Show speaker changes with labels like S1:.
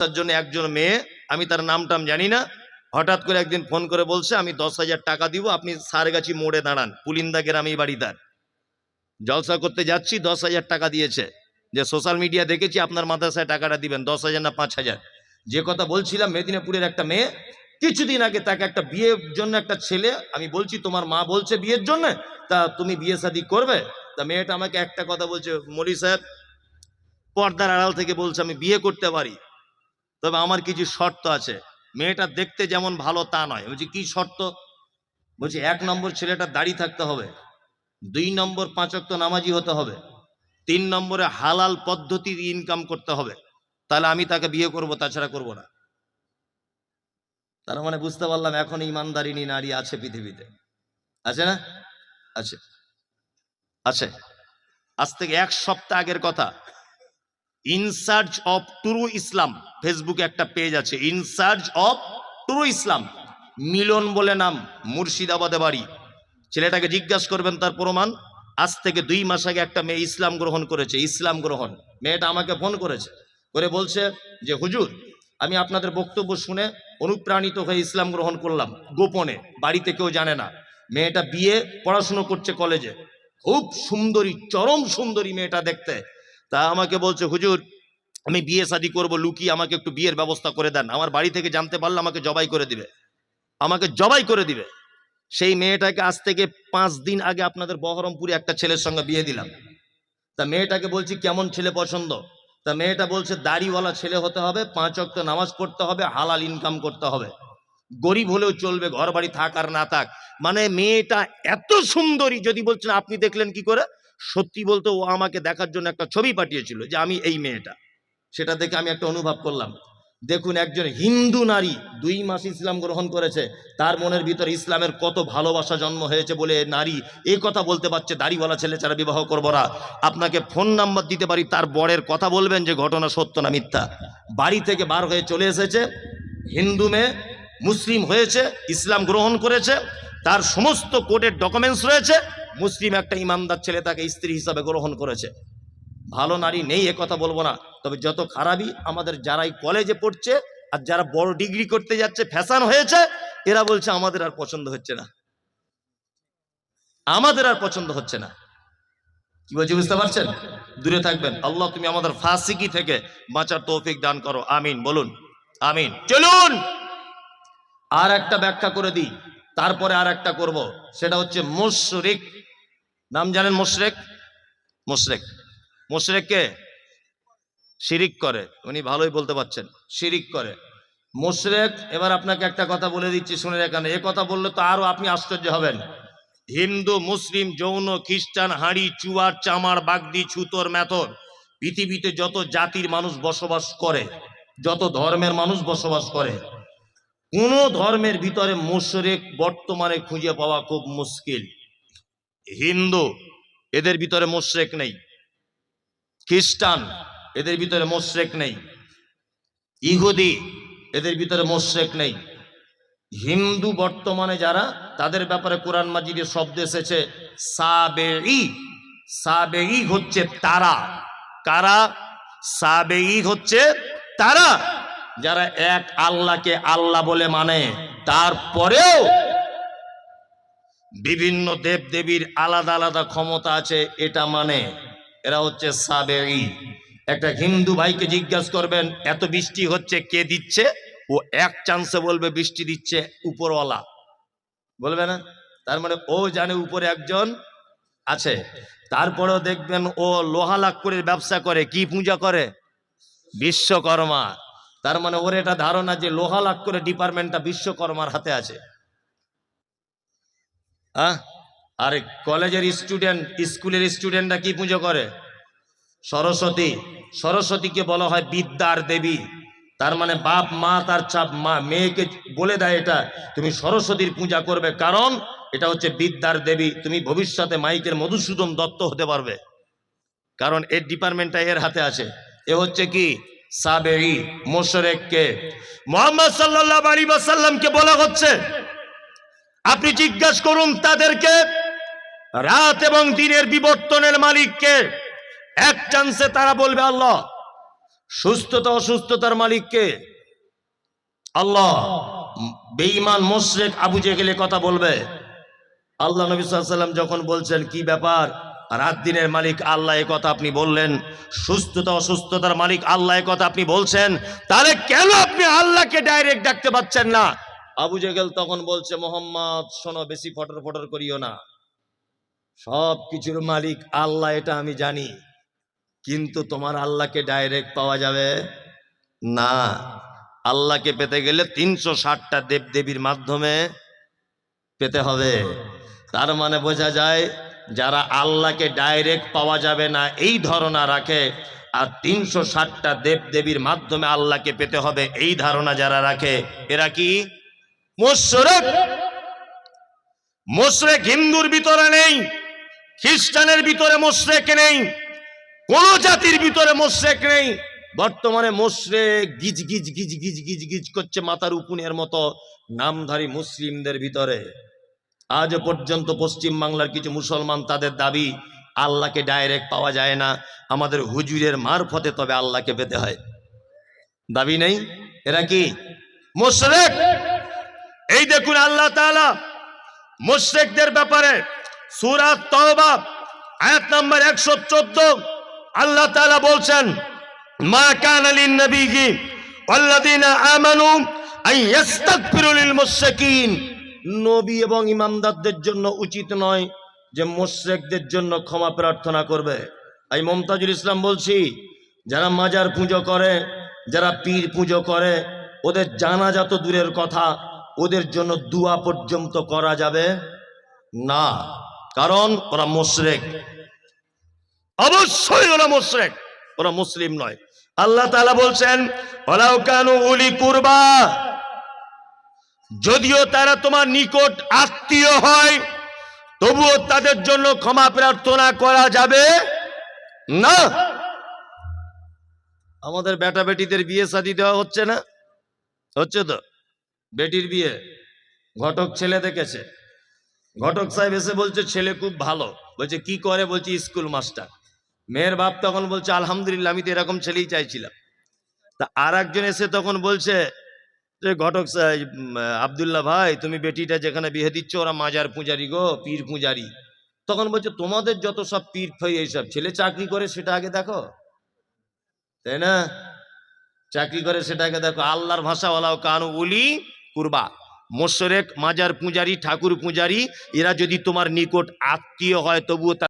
S1: তার জন্য একজন মেয়ে, আমি তার নাম টাম জানি না। হঠাৎ করে একদিন ফোন করে বলছে, আমি দশ হাজার টাকা দিব, আপনি সারগাছি মোড়ে দাঁড়ান, পুলিন্দা গ্রামেই বাড়ি তার জলসা করতে যাচ্ছি, দশ হাজার টাকা দিয়েছে। যে সোশ্যাল মিডিয়া দেখেছি, আপনার মাদ্রাসায় টাকাটা দিবেন, দশ হাজার না পাঁচ হাজার। যে কথা বলছিলাম, মেদিনীপুরের একটা মেয়ে, কিছুদিন আগে তাকে একটা বিয়ের জন্য একটা ছেলে, আমি বলছি, তোমার মা বলছে বিয়ের জন্য? তা তুমি বিয়ে শাদী করবে? তা মেয়েটা আমাকে একটা কথা বলছে, মলি সাহেব পর্দার আড়াল থেকে বলছে আমি বিয়ে করতে পারি। তবে আমার কিছু শর্ত আছে। মেয়েটা দেখতে যেমন ভালো তা নয়। বলছি, কি শর্ত? বলছি, এক নম্বর ছেলেটা দাড়ি থাকতে হবে, দুই নম্বর পাঁচক্ত নামাজি হতে হবে, তিন নম্বরে হালাল পদ্ধতির ইনকাম করতে হবে। তাহলে আমি তাকে বিয়ে করব, তাছাড়া করব না। তার মানে বুঝতে পারলাম, এখন ইমানদারিনী নারী আছে পৃথিবীতে। আছে না? আছে। আছে। আজ থেকে এক সপ্তাহ আগের কথা। ইনসার্চ অফ টুরু ইসলাম ফেসবুকে একটা পেজ আছে ইনসার্চ অফ টুরু ইসলাম মিলন বলে নাম, মুর্শিদাবাদে বাড়ি। ছেলেটাকে জিজ্ঞাসা করবেন তার প্রমাণ, আজ থেকে দুই মাস আগে একটা মেয়ে ইসলাম গ্রহণ করেছে, ইসলাম গ্রহণ। মেয়েটা আমাকে ফোন করেছে, করে বলছে যে, হুজুর, আমি আপনাদের বক্তব্য শুনে অনুপ্রাণিত হয়ে ইসলাম গ্রহণ করলাম, গোপনে, বাড়িতে কেউ জানে না। মেয়েটা বিয়ে, পড়াশুনো করছে কলেজে খুব সুন্দরী, চরম সুন্দরী মেয়েটা দেখতে। তা আমাকে বলছে, হুজুর, আমি বিয়ে শাদি করব লুকিয়ে আমাকে একটু বিয়ের ব্যবস্থা করে দেন। আমার বাড়ি থেকে জানতে পারলে আমাকে জবাই করে দিবে। আমাকে জবাই করে দিবে। সেই মেয়েটাকে আজ থেকে পাঁচ দিন আগে আপনাদের বহরমপুরে একটা ছেলের সঙ্গে বিয়ে দিলাম। তা মেয়েটাকে বলছি, কেমন ছেলে পছন্দ? তা মেয়েটা বলছে, দাড়িওয়ালা ছেলে হতে হবে, পাঁচ অক্ত নামাজ পড়তে হবে, হালাল ইনকাম করতে হবে। গরিব হলেও চলবে ঘর বাড়ি থাক আর না থাক। মানে মেয়েটা এত সুন্দরী, যদি বলছেন, আপনি দেখলেন কি করে? সত্যি বলতে ও আমাকে দেখার জন্য একটা ছবি পাঠিয়েছিল যে আমি এই মেয়েটা। সেটা দেখে আমি একটা অনুভব করলাম। দেখুন, একজন হিন্দু নারী দুই মাস ইসলাম গ্রহণ করেছে, তার মনের ভিতরে ইসলামের কত ভালোবাসা জন্ম হয়েছে বলে নারী এ কথা বলতে পারছে, দাড়িওয়ালা ছেলে ছাড়া বিবাহ করব না। আপনাকে ফোন নাম্বার দিতে পারি, তার বরের কথা বলবেন যে ঘটনা সত্য না মিথ্যা। বাড়ি থেকে বার হয়ে চলে এসেছে, হিন্দু মেয়ে, মুসলিম হয়েছে, ইসলাম গ্রহণ করেছে, তার সমস্ত কোর্টের ডকুমেন্টস রয়েছে মুসলিম একটা ইমামদার ছেলে তাকে স্ত্রী হিসাবে গ্রহণ করেছে। ভালো নারী নেই, এ কথা বলব না। তবে যত খারাপই আমাদের যারাই কলেজে পড়ছে আর যারা বড় ডিগ্রি করতে যাচ্ছে, ফ্যাশন হয়েছে, এরা বলছে আমাদের আর পছন্দ হচ্ছে না। আমাদের আর পছন্দ হচ্ছে না। কি বলছি, বুঝতে পারছেন? দূরে থাকবেন। আল্লাহ, তুমি আমাদের ফাসিকি থেকে বাঁচার তৌফিক দান করো। আমিন, বলুন। আমিন। চলুন! আর একটা ব্যাখ্যা করে দিই। তারপরে আর একটা করব। সেটা হচ্ছে মুশরিক নাম জানেন মুশরেক? মুশরেক। মুশরেককে শিরিক করে। উনি ভালোই বলতে পারছেন। শিরিক করে। মুশরেক, এবার আপনাকে একটা কথা বলে দিচ্ছি, শুনে এখানে এ কথা বললে তো আরও আপনি আশ্চর্য হবেন। হিন্দু, মুসলিম, যৌন, খ্রিস্টান, হাঁড়ি, চুয়ার, চামার, বাগদি, ছুতর মেথর পৃথিবীতে যত জাতির মানুষ বসবাস করে, যত ধর্মের মানুষ বসবাস করে, কোন ধর্মের ভিতরে মুশরেক বর্তমানে খুঁজে পাওয়া খুব মুশকিল। হিন্দু, এদের ভিতরে মুশরেক নেই। খ্রিস্টান, এদের ভিতরে মোশরেক নেই। ইহুদি, এদের ভিতরে মোশরেক নেই। হিন্দু বর্তমানে যারা, তাদের ব্যাপারে কোরআন মাজিদের শব্দ এসেছে হচ্ছে তারা। কারা? সাবেই হচ্ছে তারা। যারা এক আল্লাহকে আল্লাহ বলে মানে তারপরেও বিভিন্ন দেব দেবীর আলাদা আলাদা ক্ষমতা আছে, এটা মানে এরা হচ্ছে সাবেই একটা হিন্দু ভাইকে জিজ্ঞাসা করবেন, এত বৃষ্টি হচ্ছে, কে দিচ্ছে? ও এক চান্সে বলবে, বৃষ্টি দিচ্ছে উপরওয়ালা। বলবে না? তার মানে ও জানে উপরে একজন আছে। তারপরেও দেখবেন ও লোহা লাক্করের ব্যবসা করে, কি পূজা করে? বিশ্বকর্মা। তার মানে ওর এটা ধারণা যে লোহা লাক্করের ডিপার্টমেন্টটা বিশ্বকর্মার হাতে আছে। হ্যাঁ আর কলেজের স্টুডেন্ট, স্কুলের স্টুডেন্টরা কি পুজো করে? সরস্বতী, সরস্বতীকে বলা হয় বিদ্যার দেবী। তার মানে বাপ, মা, তার চাপ, মা, মেয়েকে বলে দেয় এটা। তুমি সরস্বতীর পূজা করবে কারণ এটা হচ্ছে বিদ্যার দেবী। তুমি ভবিষ্যতে মাইকের মধুসূদন দত্ত হতে পারবে। কারণ এর ডিপার্টমেন্টটা এর হাতে আছে। এ হচ্ছে কি? সাবেরি, মোশরেককে। মোহাম্মদ সাল্লাল্লাহু আলাইহি ওয়াসাল্লামকে বলা হচ্ছে আপনি জিজ্ঞাসা করুন তাদেরকে, রাত এবং দিনের বিবর্তনের মালিককে, এক চান্সে তারা বলবে, আল্লাহ, সুস্থতা, অসুস্থতার মালিককে আল্লাহ বেঈমান, মোশরেক আবু জেগেলে কথা বলবে। আল্লাহ নবী সাল্লাম যখন বলছেন, কি ব্যাপার? রাত দিনের মালিক আল্লাহ কথা আপনি বললেন, সুস্থতা, অসুস্থতার মালিক আল্লাহ কথা আপনি বলছেন, তাহলে কেন আপনি আল্লাহকে ডাইরেক্ট ডাকতে পাচ্ছেন না? আবু জেগেল তখন বলছে, মোহাম্মদ, শোনো, বেশি ফটর ফটর করিও না। সব কিছুর মালিক আল্লাহ, এটা আমি জানি। কিন্তু তোমার আল্লাহকে ডাইরেক্ট পাওয়া যাবে না। আল্লাহকে পেতে গেলে তিনশো ষাটটা দেব দেবীর মাধ্যমে পেতে হবে। তার মানে বোঝা যায়, যারা আল্লাহকে ডাইরেক্ট পাওয়া যাবে না, এই ধারণা রাখে। আর তিনশো ষাটটা দেব দেবীর মাধ্যমে আল্লাহকে পেতে হবে, এই ধারণা যারা রাখে, এরা কি? মোশরেক। মোশরেক হিন্দুর ভিতরে নেই, খ্রিস্টানের ভিতরে মোশরেক নেই, কোন জাতির ভিতরে মোশরেক নেই। বর্তমানে মোশরেক গিজ গিজ গিজ গিজ গিজ গিজ করছে মাথার উপুনের মতো নামধারী মুসলিমদের ভিতরে। আজ পর্যন্ত পশ্চিম বাংলার কিছু মুসলমান তাদের দাবি, আল্লাহকে ডাইরেক্ট পাওয়া যায় না, আমাদের হুজুরের মারফতে তবে আল্লাহকে পেতে হয়। দাবি নেই? এরা কি? মোশরেক! এই দেখুন আল্লাহ তাআলা মুশরিকদের ব্যাপারে সূরা তওবা, আয়াত নাম্বার 114 আল্লাহ তাআলা বলছেন, মা কানা লিন নবীজি ওয়াল্লাযিনা আমানু লিল মুশরিকিন। নবী এবং ইমামদারদের জন্য উচিত নয় যে মুশরিকদের জন্য ক্ষমা প্রার্থনা করবে। আমি মমতাজুল ইসলাম বলছি, যারা মাজার পুজো করে, যারা পীর পুজো করে, ওদের জানাজা তো দূরের কথা ওদের জন্য দুয়া পর্যন্ত করা যাবে? না। কারণ ওরা মুশরেক। অবশ্যই ওরা মুশরেক। ওরা মুসলিম নয়। আল্লাহ তাআলা বলছেন ওলাও কানু উলি কুরবা। যদিও তারা তোমার নিকট আত্মীয় হয়, তবুও তাদের জন্য ক্ষমা প্রার্থনা করা যাবে না। আমাদের বেটা বেটিদের বিয়ে শাদী দেওয়া হচ্ছে না? হচ্ছে তো? বেটির বিয়ে। ঘটক ছেলে দেখেছে। ঘটক সাহেব এসে বলছে, ছেলে খুব ভালো। বলছে, কি করে? বলছে, স্কুল মাস্টার। মেয়ের বাপ তখন বলছে, আলহামদুলিল্লাহ, আমি তো এরকম ছেলেই চাইছিলাম। তা আর একজন এসে তখন বলছে যে, ঘটক আবদুল্লাহ ভাই, তুমি বেটিটা যেখানে বিয়ে দিচ্ছ, ওরা মাজার পূজারি গো, পীর পূজারি। তখন বলছে, তোমাদের যত সব পীর ফই এইসব, ছেলে চাকরি করে সেটা আগে দেখো? তাই না? চাকরি করে সেটাকে দেখো। আল্লাহর ভাষাওয়ালাও কানু উলি কুরবা। মোশরেক মাজার পূজারি ঠাকুর পূজারি এরা যদি তোমার নিকট আত্মীয় হয় তবুও